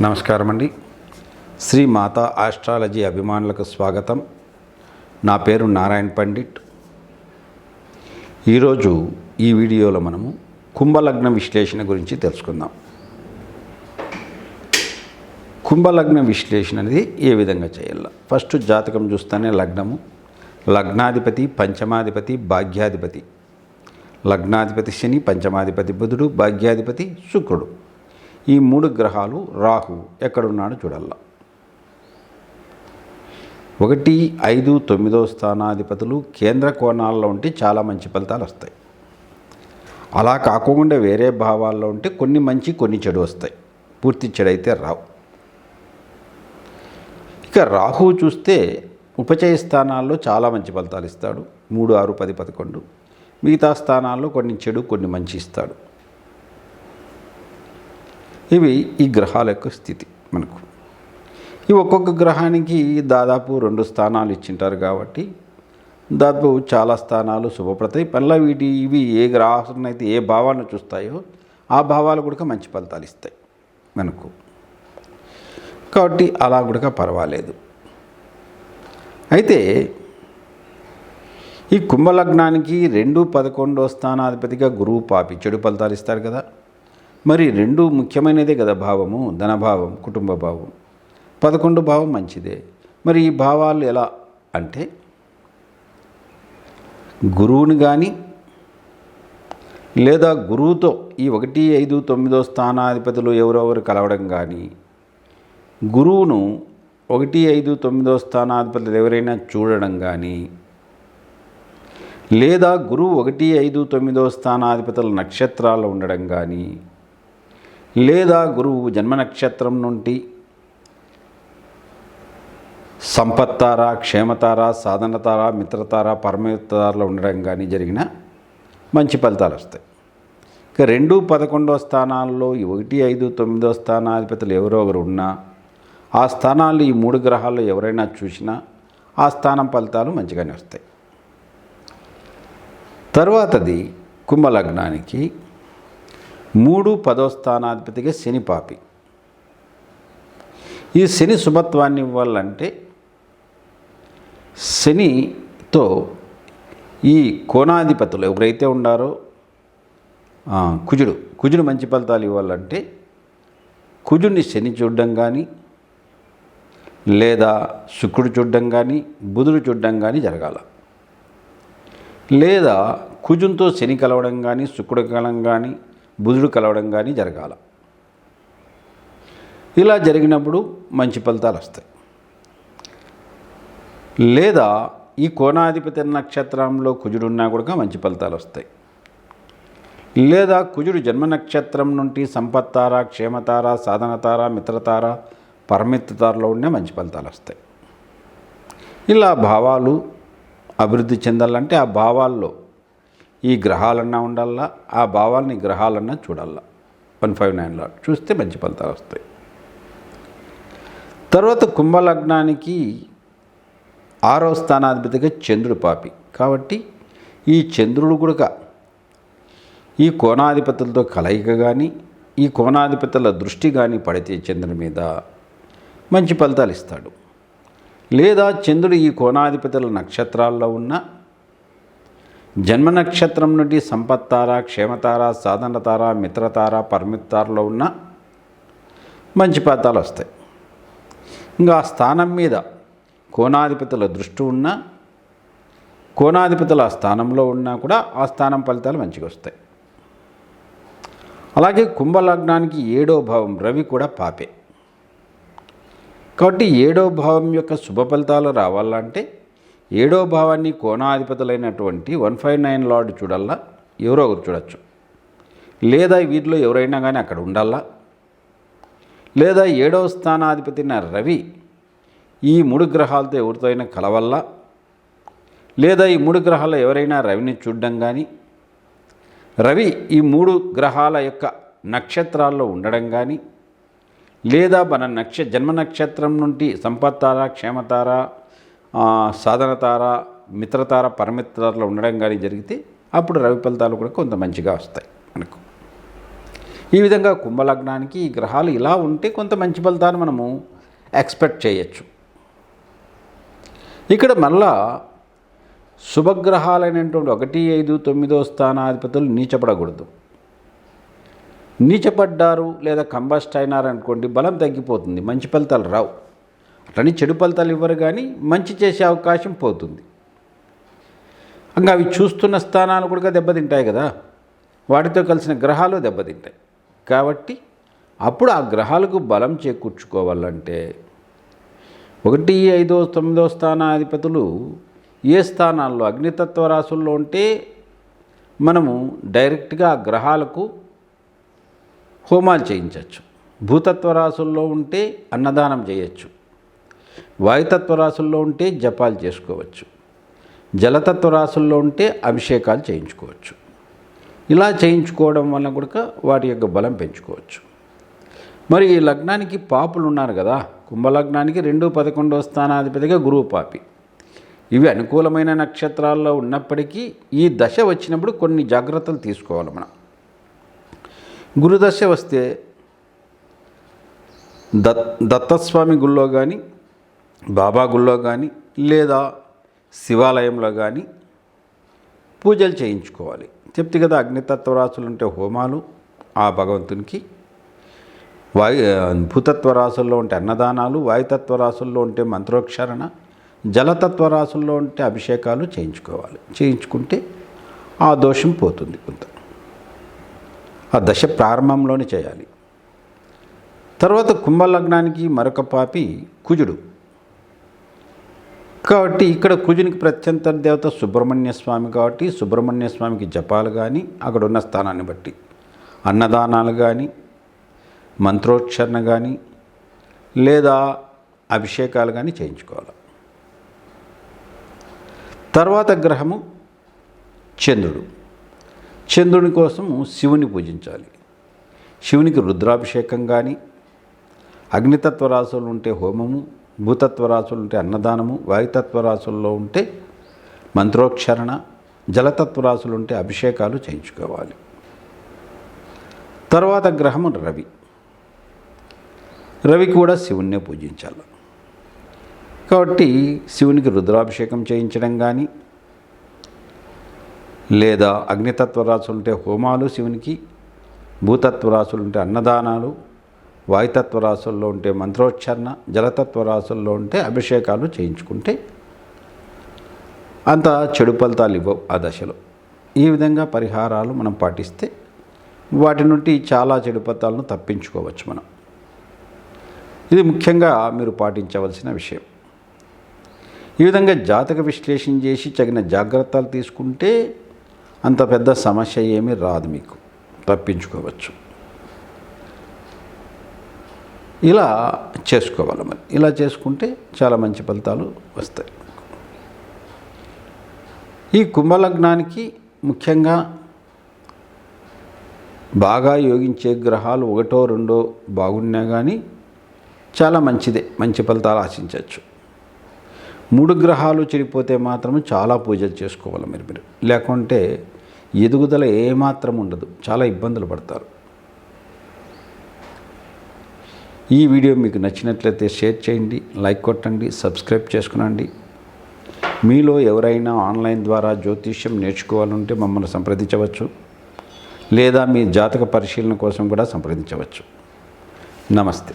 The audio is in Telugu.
నమస్కారం అండి శ్రీ మాతా ఆస్ట్రాలజీ అభిమానులకు స్వాగతం. నా పేరు నారాయణ పండిట్. ఈరోజు ఈ వీడియోలో మనము కుంభలగ్న విశ్లేషణ గురించి తెలుసుకుందాం. కుంభలగ్న విశ్లేషణ అనేది ఏ విధంగా చేయాలి? ఫస్ట్ జాతకం చూస్తేనే లగ్నము. లగ్నాధిపతి పంచమాధిపతి భాగ్యాధిపతి. లగ్నాధిపతి శని పంచమాధిపతి బుధుడు భాగ్యాధిపతి శుక్రుడు. ఈ మూడు గ్రహాలు రాహు ఎక్కడున్నాడో చూడాలా ఒకటి ఐదు తొమ్మిదో స్థానాధిపతులు కేంద్ర కోణాల్లో ఉంటే చాలా మంచి ఫలితాలు వస్తాయి. అలా కాకుండా వేరే భావాల్లో ఉంటే కొన్ని మంచి కొన్ని చెడు వస్తాయి. పూర్తి చెడు అయితే రావు. ఇక రాహు చూస్తే ఉపచయ స్థానాల్లో చాలా మంచి ఫలితాలు ఇస్తాడు. మూడు ఆరు పది పదకొండు. మిగతా స్థానాల్లో కొన్ని చెడు కొన్ని మంచి ఇస్తాడు. ఇవి ఈ గ్రహాల యొక్క స్థితి మనకు. ఈ ఒక్కొక్క గ్రహానికి దాదాపు రెండు స్థానాలు ఇచ్చింటారు కాబట్టి దాదాపు చాలా స్థానాలు శుభప్రతాయి పనిలో వీటి ఇవి ఏ గ్రహాసనం అయితే ఏ భావాలను చూస్తాయో ఆ భావాలు కూడా మంచి ఫలితాలు ఇస్తాయి మనకు. కాబట్టి అలా కూడా పర్వాలేదు. అయితే ఈ కుంభలగ్నానికి రెండు పదకొండో స్థానాధిపతిగా గురువు పాపి చెడు ఫలితాలు ఇస్తారు కదా. మరి రెండు ముఖ్యమైనదే కదా భావము ధనభావం కుటుంబ భావం. పదకొండు భావం మంచిదే. మరి ఈ భావాలు ఎలా అంటే గురువుని కానీ లేదా గురువుతో ఈ ఒకటి ఐదు తొమ్మిదో స్థానాధిపతులు ఎవరెవరు కలవడం కానీ గురువును ఒకటి ఐదు తొమ్మిదో స్థానాధిపతులు ఎవరైనా చూడడం కానీ లేదా గురువు ఒకటి ఐదు తొమ్మిదో స్థానాధిపతుల నక్షత్రాలు ఉండడం కానీ లేదా గురువు జన్మ నక్షత్రం నుండి సంపత్తార క్షేమతార సాధనతార మిత్రతార పరమిత్రతారలో ఉండడం కానీ జరిగిన మంచి ఫలితాలు వస్తాయి. ఇక రెండు పదకొండో స్థానాల్లో ఒకటి ఐదు తొమ్మిదో స్థానాధిపతులు ఎవరో ఒకరు ఉన్నా ఆ స్థానాలు ఈ మూడు గ్రహాల్లో ఎవరైనా చూసినా ఆ స్థానం ఫలితాలు మంచిగానే వస్తాయి. తర్వాతది కుంభలగ్నానికి మూడు పదో స్థానాధిపతిగా శని పాపి. ఈ శని శుభత్వాన్ని ఇవ్వాలంటే శనితో ఈ కోణాధిపతులు ఎవరైతే ఉండారో కుజుడు కుజుడు మంచి ఫలితాలు ఇవ్వాలంటే కుజుడిని శని చూడడం కానీ లేదా శుక్రుడు చూడడం కానీ బుధుడు చూడడం కానీ జరగాల. లేదా కుజుంతో శని కలవడం కానీ శుక్రుడు కలం కానీ బుధుడు కలవడం కానీ జరగాల. ఇలా జరిగినప్పుడు మంచి ఫలితాలు వస్తాయి. లేదా ఈ కోణాధిపతి నక్షత్రంలో కుజుడు ఉన్నా కూడా మంచి ఫలితాలు వస్తాయి. లేదా కుజుడు జన్మ నక్షత్రం నుండి సంపత్తార క్షేమతార సాధనతార మిత్రతార పరమిత్రతారలో ఉండే మంచి ఫలితాలు వస్తాయి. ఇలా భావాలు అభివృద్ధి చెందాలంటే ఆ భావాల్లో ఈ గ్రహాలన్నా ఉండాలా? ఆ భావాలని గ్రహాలన్నా చూడాలా? వన్ ఫైవ్ నైన్లో చూస్తే మంచి ఫలితాలు వస్తాయి. తర్వాత కుంభలగ్నానికి ఆరో స్థానాధిపతిగా చంద్రుడు పాపి. కాబట్టి ఈ చంద్రుడు కూడా ఈ కోణాధిపతులతో కలయిక కానీ ఈ కోణాధిపతుల దృష్టి కానీ పడితే చంద్రుని మీద మంచి ఫలితాలు ఇస్తాడు. లేదా చంద్రుడు ఈ కోణాధిపతుల నక్షత్రాల్లో ఉన్న జన్మ నక్షత్రం నుండి సంపత్తార క్షేమతార సాధనతార మిత్రతార పరమిత్తారలో ఉన్న మంచి ఫలితాలు వస్తాయి. ఇంకా ఆ స్థానం మీద కోణాధిపతుల దృష్టి ఉన్నా కోణాధిపతుల ఆ స్థానంలో ఉన్నా కూడా ఆ స్థానం ఫలితాలు మంచిగా వస్తాయి. అలాగే కుంభలగ్నానికి ఏడో భావం రవి కూడా పాపే. కాబట్టి ఏడో భావం యొక్క శుభ ఫలితాలు రావాలంటే ఏడో భావాన్ని కోణాధిపతులైనటువంటి వన్ ఫైవ్ నైన్ లార్డ్ చూడల్లా ఎవరో ఒకరు చూడొచ్చు. లేదా వీటిలో ఎవరైనా కానీ అక్కడ ఉండాలా లేదా ఏడవ స్థానాధిపతి రవి ఈ మూడు గ్రహాలతో ఎవరితో అయినా కలవల్లా? లేదా ఈ మూడు గ్రహాల్లో ఎవరైనా రవిని చూడడం కానీ రవి ఈ మూడు గ్రహాల యొక్క నక్షత్రాల్లో ఉండడం కానీ లేదా మన నక్ష జన్మ నక్షత్రం నుండి సంపత్తార క్షేమతార? సాధనతార మిత్రతార పరమిత్రతారలో ఉండడం కానీ జరిగితే అప్పుడు రవి ఫలితాలు కూడా కొంత మంచిగా వస్తాయి మనకు. ఈ విధంగా కుంభలగ్నానికి ఈ గ్రహాలు ఇలా ఉంటే కొంత మంచి ఫలితాన్ని మనము ఎక్స్పెక్ట్ చేయొచ్చు. ఇక్కడ మళ్ళా శుభగ్రహాలైనటువంటి ఒకటి ఐదు తొమ్మిదో స్థానాధిపతులు నీచపడకూడదు. నీచపడ్డారు లేదా కంబస్ట్ అయినారనుకోండి బలం తగ్గిపోతుంది మంచి ఫలితాలు రావు. అట్లని చెడు ఫలితాలు ఇవ్వరు కానీ మంచి చేసే అవకాశం పోతుంది. ఇంకా అవి చూస్తున్న స్థానాలు కూడా దెబ్బతింటాయి కదా. వాటితో కలిసిన గ్రహాలు దెబ్బతింటాయి. కాబట్టి అప్పుడు ఆ గ్రహాలకు బలం చేకూర్చుకోవాలంటే ఒకటి ఐదో తొమ్మిదో స్థానాధిపతులు ఏ స్థానాల్లో అగ్నితత్వ రాసుల్లో ఉంటే మనము డైరెక్ట్గా ఆ గ్రహాలకు హోమాలు చేయించవచ్చు భూతత్వ రాసుల్లో ఉంటే అన్నదానం చేయొచ్చు. వాయుతత్వ రాసుల్లో ఉంటే జపాలు చేసుకోవచ్చు. జలతత్వ రాసుల్లో ఉంటే అభిషేకాలు చేయించుకోవచ్చు. ఇలా చేయించుకోవడం వల్ల కూడా వాటి యొక్క బలం పెంచుకోవచ్చు. మరి ఈ లగ్నానికి పాపులు ఉన్నారు కదా కుంభలగ్నానికి రెండు పదకొండవ స్థానాధిపతిగా గురువు పాపి. ఇవి అనుకూలమైన నక్షత్రాల్లో ఉన్నప్పటికీ ఈ దశ వచ్చినప్పుడు కొన్ని జాగ్రత్తలు తీసుకోవాలి మనం. గురుదశ వస్తే దత్ దత్తస్వామి గుళ్ళో కానీ బాబా గుళ్ళో కానీ లేదా శివాలయంలో కానీ పూజలు చేయించుకోవాలి. చెప్తే కదా అగ్నితత్వ రాసులు ఉంటే హోమాలు ఆ భగవంతునికి వాయు భూతత్వ రాసుల్లో ఉంటే అన్నదానాలు వాయుతత్వరాశుల్లో ఉంటే మంత్రోక్షరణ జలతత్వ రాసుల్లో ఉంటే అభిషేకాలు చేయించుకోవాలి. చేయించుకుంటే ఆ దోషం పోతుంది కొంత. ఆ దశ ప్రారంభంలోనే చేయాలి. తర్వాత కుంభలగ్నానికి మరొక పాపి కుజుడు. కాబట్టి ఇక్కడ కుజునికి ప్రత్యంతర దేవత సుబ్రహ్మణ్య స్వామి కాబట్టి సుబ్రహ్మణ్య స్వామికి జపాలు కానీ అక్కడ ఉన్న స్థానాన్ని బట్టి. అన్నదానాలు కానీ మంత్రోచ్చరణ కానీ లేదా అభిషేకాలు కానీ చేయించుకోవాలి. తర్వాత గ్రహము చంద్రుడు. చంద్రుని కోసం శివుని పూజించాలి. శివునికి రుద్రాభిషేకం కానీ అగ్నితత్వ రాసులు ఉంటే హోమము భూతత్వ రాసులు ఉంటే అన్నదానము వాయుతత్వ రాసుల్లో ఉంటే మంత్రోక్షరణ జలతత్వ రాసులు ఉంటే అభిషేకాలు చేయించుకోవాలి. తర్వాత గ్రహము రవి. రవి కూడా శివుణ్ణే పూజించాలి. కాబట్టి శివునికి రుద్రాభిషేకం చేయించడం కానీ లేదా అగ్నితత్వ రాసులు ఉంటే హోమాలు శివునికి భూతత్వ రాసులు ఉంటే అన్నదానాలు వాయుతత్వ రాసుల్లో ఉంటే మంత్రోచ్చరణ జలతత్వ రాసుల్లో ఉంటే అభిషేకాలు చేయించుకుంటే అంత చెడు ఫలితాలు ఇవ్వవు ఆ దశలో. ఈ విధంగా పరిహారాలు మనం పాటిస్తే వాటి నుండి చాలా చెడు ఫలితాలను తప్పించుకోవచ్చు మనం. ఇది ముఖ్యంగా మీరు పాటించవలసిన విషయం. ఈ విధంగా జాతక విశ్లేషణ చేసి తగిన జాగ్రత్తలు తీసుకుంటే అంత పెద్ద సమస్య ఏమీ రాదు మీకు. తప్పించుకోవచ్చు. ఇలా చేసుకోవాలి మరి. ఇలా చేసుకుంటే చాలా మంచి ఫలితాలు వస్తాయి. ఈ కుంభలగ్నానికి ముఖ్యంగా బాగా యోగించే గ్రహాలు ఒకటో రెండో బాగున్నా కానీ చాలా మంచిదే. మంచి ఫలితాలు ఆశించవచ్చు. మూడు గ్రహాలు చెడిపోతే మాత్రం చాలా పూజలు చేసుకోవాలి మీరు. మీరు లేకుంటే ఎదుగుదల ఏమాత్రం ఉండదు. చాలా ఇబ్బందులు పడతారు. ఈ వీడియో మీకు నచ్చినట్లయితే షేర్ చేయండి లైక్ కొట్టండి సబ్స్క్రైబ్ చేసుకునండి. మీలో ఎవరైనా ఆన్లైన్ ద్వారా జ్యోతిష్యం నేర్చుకోవాలంటే మమ్మల్ని సంప్రదించవచ్చు. లేదా మీ జాతక పరిశీలన కోసం కూడా సంప్రదించవచ్చు. నమస్తే.